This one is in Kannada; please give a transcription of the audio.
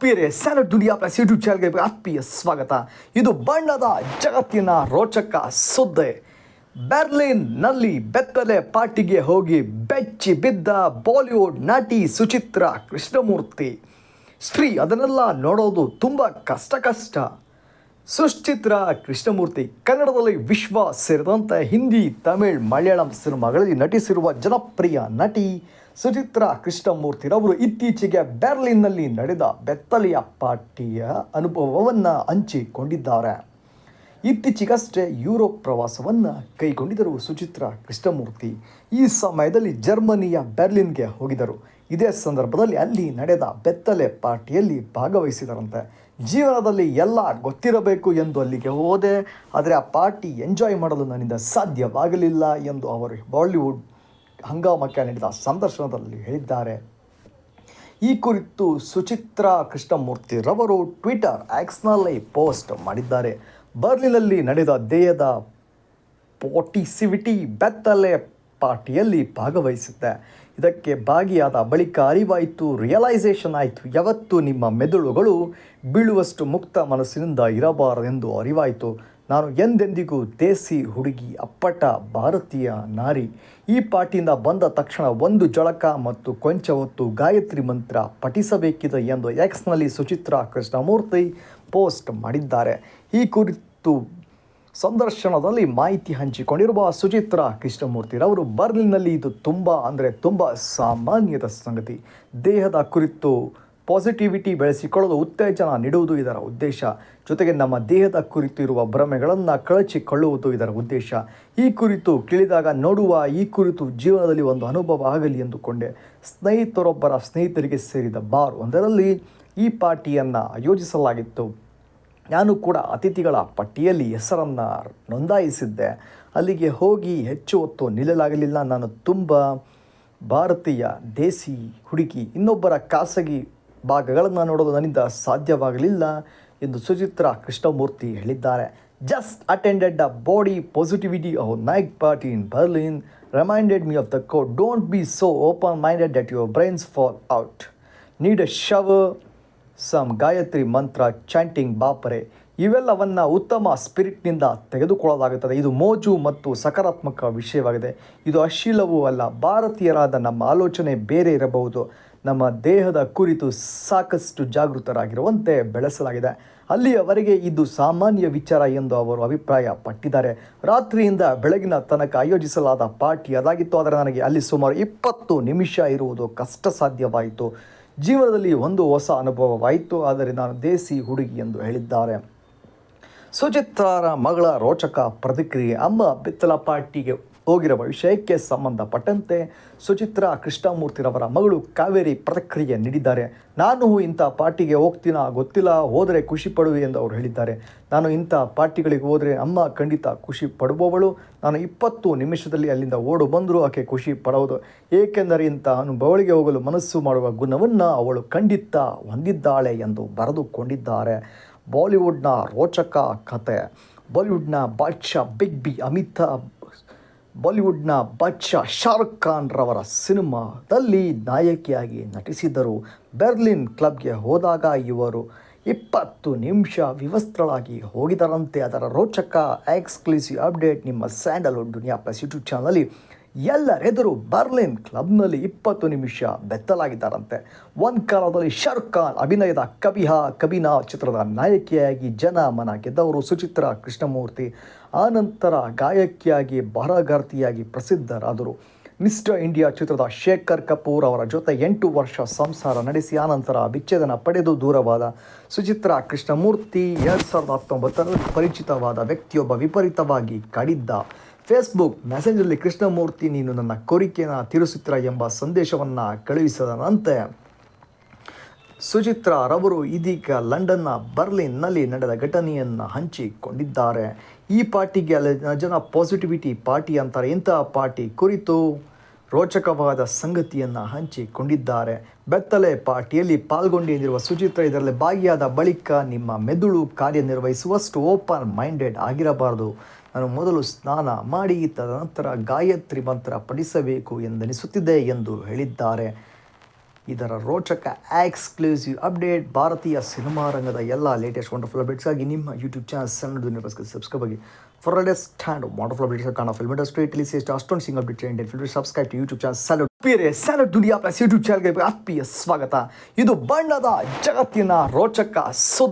ಪ್ರಿಯರೇ ಸ್ಯಾಲಡ್ ದುನಿಯಾ ಪ್ಲಸ್ ಯೂಟ್ಯೂಬ್ ಚಾನಲ್ಗೆ ಆತ್ಮೀಯ ಸ್ವಾಗತ. ಇದು ಬಣ್ಣದ ಜಗತ್ತಿನ ರೋಚಕ ಸುದ್ದಿ. ಬೆರ್ಲಿನ್ನಲ್ಲಿ ಬೆತ್ತಲೆ ಪಾರ್ಟಿಗೆ ಹೋಗಿ ಬೆಚ್ಚಿ ಬಿದ್ದ ಬಾಲಿವುಡ್ ನಟಿ ಸುಚಿತ್ರ ಕೃಷ್ಣಮೂರ್ತಿ. ಸ್ತ್ರೀ, ಅದನ್ನೆಲ್ಲ ನೋಡೋದು ತುಂಬ ಕಷ್ಟ ಕಷ್ಟ. ಸುಶ್ಚಿತ್ರ ಕೃಷ್ಣಮೂರ್ತಿ ಕನ್ನಡದಲ್ಲಿ ವಿಶ್ವ ಸೇರಿದಂತೆ ಹಿಂದಿ, ತಮಿಳ್, ಮಲಯಾಳಂ ಸಿನಿಮಾಗಳಲ್ಲಿ ನಟಿಸಿರುವ ಜನಪ್ರಿಯ ನಟಿ ಸುಚಿತ್ರಾ ಕೃಷ್ಣಮೂರ್ತಿರವರು ಇತ್ತೀಚೆಗೆ ಬೆರ್ಲಿನ್ನಲ್ಲಿ ನಡೆದ ಬೆತ್ತಲೆಯ ಪಾರ್ಟಿಯ ಅನುಭವವನ್ನು ಹಂಚಿಕೊಂಡಿದ್ದಾರೆ. ಇತ್ತೀಚೆಗಷ್ಟೇ ಯುರೋಪ್ ಪ್ರವಾಸವನ್ನು ಕೈಗೊಂಡಿದ್ದರು ಸುಚಿತ್ರ ಕೃಷ್ಣಮೂರ್ತಿ. ಈ ಸಮಯದಲ್ಲಿ ಜರ್ಮನಿಯ ಬೆರ್ಲಿನ್ಗೆ ಹೋಗಿದ್ದರು. ಇದೇ ಸಂದರ್ಭದಲ್ಲಿ ಅಲ್ಲಿ ನಡೆದ ಬೆತ್ತಲೆ ಪಾರ್ಟಿಯಲ್ಲಿ ಭಾಗವಹಿಸಿದರಂತೆ. ಜೀವನದಲ್ಲಿ ಎಲ್ಲ ಗೊತ್ತಿರಬೇಕು ಎಂದು ಅಲ್ಲಿಗೆ ಹೋದೆ. ಆದರೆ ಆ ಪಾರ್ಟಿ ಎಂಜಾಯ್ ಮಾಡಲು ನನ್ನಿಂದ ಸಾಧ್ಯವಾಗಲಿಲ್ಲ ಎಂದು ಅವರು ಬಾಲಿವುಡ್ ಹಂಗಾಮಕ್ಕೆ ನೀಡಿದ ಸಂದರ್ಶನದಲ್ಲಿ ಹೇಳಿದ್ದಾರೆ. ಈ ಕುರಿತು ಸುಚಿತ್ರಾ ಕೃಷ್ಣಮೂರ್ತಿರವರು ಟ್ವಿಟರ್ ಆಕ್ಸ್ನಲ್ಲಿ ಪೋಸ್ಟ್ ಮಾಡಿದ್ದಾರೆ. ಬರ್ಲಿನಲ್ಲಿ ನಡೆದ ದೇಹದ ಪೋಟಿಸಿವಿಟಿ ಬೆತ್ತಲೆ ಪಾರ್ಟಿಯಲ್ಲಿ ಭಾಗವಹಿಸುತ್ತೆ. ಇದಕ್ಕೆ ಭಾಗಿಯಾದ ಬಳಿಕ ಅರಿವಾಯಿತು ರಿಯಲೈಸೇಷನ್ ಆಯಿತು. ಯಾವತ್ತು ನಿಮ್ಮ ಮೆದುಳುಗಳು ಬೀಳುವಷ್ಟು ಮುಕ್ತ ಮನಸ್ಸಿನಿಂದ ಇರಬಾರದೆಂದು ಅರಿವಾಯಿತು. ನಾನು ಎಂದೆಂದಿಗೂ ದೇಸಿ ಹುಡುಗಿ, ಅಪ್ಪಟ ಭಾರತೀಯ ನಾರಿ. ಈ ಪಾರ್ಟಿಯಿಂದ ಬಂದ ತಕ್ಷಣ ಒಂದು ಜಳಕ ಮತ್ತು ಕೊಂಚ ಹೊತ್ತು ಗಾಯತ್ರಿ ಮಂತ್ರ ಪಠಿಸಬೇಕಿದೆ ಎಂದು ಎಕ್ಸ್ನಲ್ಲಿ ಸುಚಿತ್ರಾ ಕೃಷ್ಣಮೂರ್ತಿ ಪೋಸ್ಟ್ ಮಾಡಿದ್ದಾರೆ. ಈ ಕುರಿತು ಸಂದರ್ಶನದಲ್ಲಿ ಮಾಹಿತಿ ಹಂಚಿಕೊಂಡಿರುವ ಸುಚಿತ್ರಾ ಕೃಷ್ಣಮೂರ್ತಿರವರು ಬರ್ಲಿನ್ನಲ್ಲಿ ಇದು ತುಂಬ ಅಂದರೆ ತುಂಬ ಸಾಮಾನ್ಯದ ಸಂಗತಿ. ದೇಹದ ಕುರಿತು ಪಾಸಿಟಿವಿಟಿ ಬೆಳೆಸಿಕೊಳ್ಳಲು ಉತ್ತೇಜನ ನೀಡುವುದು ಇದರ ಉದ್ದೇಶ. ಜೊತೆಗೆ ನಮ್ಮ ದೇಹದ ಕುರಿತು ಇರುವ ಭ್ರಮೆಗಳನ್ನು ಕಳಚಿಕೊಳ್ಳುವುದು ಇದರ ಉದ್ದೇಶ. ಈ ಕುರಿತು ಕೇಳಿದಾಗ ನೋಡುವ ಈ ಕುರಿತು ಜೀವನದಲ್ಲಿ ಒಂದು ಅನುಭವ ಆಗಲಿ ಎಂದುಕೊಂಡೆ. ಸ್ನೇಹಿತರೊಬ್ಬರ ಸ್ನೇಹಿತರಿಗೆ ಸೇರಿದ ಬಾರ್ ಒಂದರಲ್ಲಿ ಈ ಪಾರ್ಟಿಯನ್ನು ಆಯೋಜಿಸಲಾಗಿತ್ತು. ನಾನು ಕೂಡ ಅತಿಥಿಗಳ ಪಟ್ಟಿಯಲ್ಲಿ ಹೆಸರನ್ನು ನೋಂದಾಯಿಸಿದ್ದೆ. ಅಲ್ಲಿಗೆ ಹೋಗಿ ಹೆಚ್ಚು ಹೊತ್ತು ನಿಲ್ಲಲಾಗಲಿಲ್ಲ. ನಾನು ತುಂಬ ಭಾರತೀಯ, ದೇಸಿ ಹುಡುಗಿ, ಇನ್ನೊಬ್ಬರ ಖಾಸಗಿ ಭಾಗಗಳನ್ನು ನೋಡಲು ನನ್ನಿಂದ ಸಾಧ್ಯವಾಗಲಿಲ್ಲ ಎಂದು ಸುಚಿತ್ರ ಕೃಷ್ಣಮೂರ್ತಿ ಹೇಳಿದ್ದಾರೆ. Just attended the body positivity off night party in Berlin reminded me of the quote don't be so open minded that your brains fall out need a shower some Gayatri mantra chanting ಬಾಪರೆ, ಇವೆಲ್ಲವನ್ನು ಉತ್ತಮ ಸ್ಪಿರಿಟ್ನಿಂದ ತೆಗೆದುಕೊಳ್ಳಲಾಗುತ್ತದೆ. ಇದು ಮೋಜು ಮತ್ತು ಸಕಾರಾತ್ಮಕ ವಿಷಯವಾಗಿದೆ. ಇದು ಅಶ್ಲೀಲವೂ ಅಲ್ಲ, ಭಾರತೀಯರಾದ ನಮ್ಮ ಆಲೋಚನೆ ಬೇರೆ ಇರಬಹುದು. ನಮ್ಮ ದೇಹದ ಕುರಿತು ಸಾಕಷ್ಟು ಜಾಗೃತರಾಗಿರುವಂತೆ ಬೆಳೆಸಲಾಗಿದೆ. ಅಲ್ಲಿಯವರೆಗೆ ಇದು ಸಾಮಾನ್ಯ ವಿಚಾರ ಎಂದು ಅವರು ಅಭಿಪ್ರಾಯ ಪಟ್ಟಿದ್ದಾರೆ ರಾತ್ರಿಯಿಂದ ಬೆಳಗಿನ ತನಕ ಆಯೋಜಿಸಲಾದ ಪಾರ್ಟಿ ಅದಾಗಿತ್ತು, ಆದರೆ ನನಗೆ ಅಲ್ಲಿ ಸುಮಾರು ಇಪ್ಪತ್ತು ನಿಮಿಷ ಇರುವುದು ಕಷ್ಟ ಸಾಧ್ಯವಾಯಿತು ಜೀವನದಲ್ಲಿ ಒಂದು ಹೊಸ ಅನುಭವವಾಯಿತು, ಆದರೆ ನಾನು ದೇಸಿ ಹುಡುಗಿ ಎಂದು ಹೇಳಿದ್ದಾರೆ. ಸುಚಿತ್ರಾರ ಮಗಳ ರೋಚಕ ಪ್ರತಿಕ್ರಿಯೆ, ಅಮ್ಮ ಬಿತ್ತಲ ಪಾರ್ಟಿಗೆ ಹೋಗಿರುವ ವಿಷಯಕ್ಕೆ ಸಂಬಂಧಪಟ್ಟಂತೆ ಸುಚಿತ್ರಾ ಕೃಷ್ಣಮೂರ್ತಿರವರ ಮಗಳು ಕಾವೇರಿ ಪ್ರತಿಕ್ರಿಯೆ ನೀಡಿದ್ದಾರೆ. ನಾನು ಇಂಥ ಪಾರ್ಟಿಗೆ ಹೋಗ್ತೀನಾ ಗೊತ್ತಿಲ್ಲ, ಹೋದರೆ ಖುಷಿ ಪಡುವೆ ಎಂದು ಅವರು ಹೇಳಿದ್ದಾರೆ. ನಾನು ಇಂಥ ಪಾರ್ಟಿಗಳಿಗೆ ಹೋದರೆ ಅಮ್ಮ ಖಂಡಿತ ಖುಷಿ ಪಡುವವಳು. ನಾನು ಇಪ್ಪತ್ತು ನಿಮಿಷದಲ್ಲಿ ಅಲ್ಲಿಂದ ಓಡು ಬಂದರೂ ಆಕೆ ಖುಷಿ ಪಡುವುದು ಏಕೆಂದರೆ ಇಂಥ ಅನುಭವಗಳಿಗೆ ಹೋಗಲು ಮನಸ್ಸು ಮಾಡುವ ಗುಣವನ್ನು ಅವಳು ಖಂಡಿತ ಹೊಂದಿದ್ದಾಳೆ ಎಂದು ಬರೆದುಕೊಂಡಿದ್ದಾರೆ. ಬಾಲಿವುಡ್ನ ರೋಚಕ ಕತೆ. ಬಾಲಿವುಡ್ನ ಬಾದ್ಶಾ, ಬಿಗ್ ಬಿ, ಅಮಿತಾಬ್ ಬಾಲಿವುಡ್ನ ಬಾದ್ಶಾ ಶಾರುಖ್ ಖಾನ್ ರವರ ಸಿನಿಮಾದಲ್ಲಿ ನಾಯಕಿಯಾಗಿ ನಟಿಸಿದರು ಬೆರ್ಲಿನ್ ಕ್ಲಬ್ಗೆ ಹೋದಾಗ ಇವರು ಇಪ್ಪತ್ತು ನಿಮಿಷ ವಿವಸ್ತ್ರಳಾಗಿ ಹೋಗಿದರಂತೆ. ಅದರ ರೋಚಕ, ಎಕ್ಸ್ಕ್ಲೂಸಿವ್ ಅಪ್ಡೇಟ್ ನಿಮ್ಮ ಸ್ಯಾಂಡಲ್ವುಡ್ ದುನಿಯಾ ಪ್ಲಸ್ ಯೂಟ್ಯೂಬ್ ಚಾನಲಲ್ಲಿ ಎಲ್ಲರೆದುರು ಬರ್ಲಿನ್ ಕ್ಲಬ್ನಲ್ಲಿ ಇಪ್ಪತ್ತು ನಿಮಿಷ ಬೆತ್ತಲಾಗಿದ್ದಾರಂತೆ. ಒಂದು ಕಾಲದಲ್ಲಿ ಶಾರುಖ್ ಖಾನ್ ಅಭಿನಯದ ಕಬಿಹಾ ಕಬಿನಾ ಚಿತ್ರದ ನಾಯಕಿಯಾಗಿ ಜನ ಮನ ಗೆದ್ದವರು ಸುಚಿತ್ರಾ ಕೃಷ್ಣಮೂರ್ತಿ, ಆನಂತರ ಗಾಯಕಿಯಾಗಿ ಬರಗಾರ್ತಿಯಾಗಿ ಪ್ರಸಿದ್ಧರಾದರು. ಮಿಸ್ಟರ್ ಇಂಡಿಯಾ ಚಿತ್ರದ ಶೇಖರ್ ಕಪೂರ್ ಅವರ ಜೊತೆ ಎಂಟು ವರ್ಷ ಸಂಸಾರ ನಡೆಸಿ, ಆನಂತರ ವಿಚ್ಛೇದನ ಪಡೆದು ದೂರವಾದ ಸುಚಿತ್ರಾ ಕೃಷ್ಣಮೂರ್ತಿ ಎರಡು ಸಾವಿರದ ಹತ್ತೊಂಬತ್ತರಲ್ಲಿ ಪರಿಚಿತವಾದ ವ್ಯಕ್ತಿಯೊಬ್ಬ ವಿಪರೀತವಾಗಿ ಕಡಿದ್ದ ಫೇಸ್ಬುಕ್ ಮೆಸೆಂಜರ್ಲಿ ಕೃಷ್ಣಮೂರ್ತಿ, ನೀನು ನನ್ನ ಕೋರಿಕೆಯನ್ನು ತೀರಿಸುತ್ತೀರ ಎಂಬ ಸಂದೇಶವನ್ನು ಕಳುಹಿಸಿದನಂತೆ ಸುಚಿತ್ರಾ ರವರು ಇದೀಗ ಲಂಡನ್ನ ಬರ್ಲಿನ್ನಲ್ಲಿ ನಡೆದ ಘಟನೆಯನ್ನು ಹಂಚಿಕೊಂಡಿದ್ದಾರೆ. ಈ ಪಾರ್ಟಿಗೆ ಅಲ್ಲಿ ಜನ ಪಾಸಿಟಿವಿಟಿ ಪಾರ್ಟಿ ಅಂತಾರೆ. ಇಂತಹ ಪಾರ್ಟಿ ಕುರಿತು ರೋಚಕವಾದ ಸಂಗತಿಯನ್ನು ಹಂಚಿಕೊಂಡಿದ್ದಾರೆ. ಬೆತ್ತಲೆ ಪಾರ್ಟಿಯಲ್ಲಿ ಪಾಲ್ಗೊಂಡಿರುವ ಸುಚಿತ್ರ ಇದರಲ್ಲಿ ಭಾಗಿಯಾದ ಬಳಿಕ ನಿಮ್ಮ ಮೆದುಳು ಕಾರ್ಯನಿರ್ವಹಿಸುವಷ್ಟು ಓಪನ್ ಮೈಂಡೆಡ್ ಆಗಿರಬಾರದು. ನಾನು ಮೊದಲು ಸ್ನಾನ ಮಾಡಿ ತದನಂತರ ಗಾಯತ್ರಿ ಮಂತ್ರ ಪಡಿಸಬೇಕು ಎಂದೆನಿಸುತ್ತಿದೆ ಎಂದು ಹೇಳಿದ್ದಾರೆ. ಇದರ ರೋಚಕ ಎಕ್ಸ್ಕ್ಲೂಸಿವ್ ಅಪ್ಡೇಟ್ ಭಾರತೀಯ ಸಿನಿಮಾ ರಂಗದ ಎಲ್ಲ ಲೇಟೆಸ್ಟ್ ವಂಡರ್ಫುಲ್ ಅಪ್ಡೇಟ್ಸ್ಗಾಗಿ ನಿಮ್ಮ ಯೂಟ್ಯೂಬ್ ಚಾನಲ್ ಸಣ್ಣ ದುನಿಯಾಸ್ಗೆ ಸಬ್ಸ್ಕ್ರೈಬ್ ಆಗಿ for latest and wonderful updates ಕಾಣ ಫಿಲ್ಮ್ ಇಂಡಸ್ಟ್ರಿ ಟೆಲಿಸಿಸ್ಟ್ ಅಷ್ಟೊಂದು Singh update Indian film subscribe to YouTube channel salad ಬೇರೆ ಸ್ಯಾಲಡ್ ದುನಿಯಾ ಪ್ಲಸ್ ಯೂಟ್ಯೂಬ್ ಚಾನಲ್ಗೆ ಆತ್ಮೀಯ ಸ್ವಾಗತ. ಇದು ಬಣ್ಣದ ಜಗತ್ತಿನ ರೋಚಕ ಸುದ್ದಿ.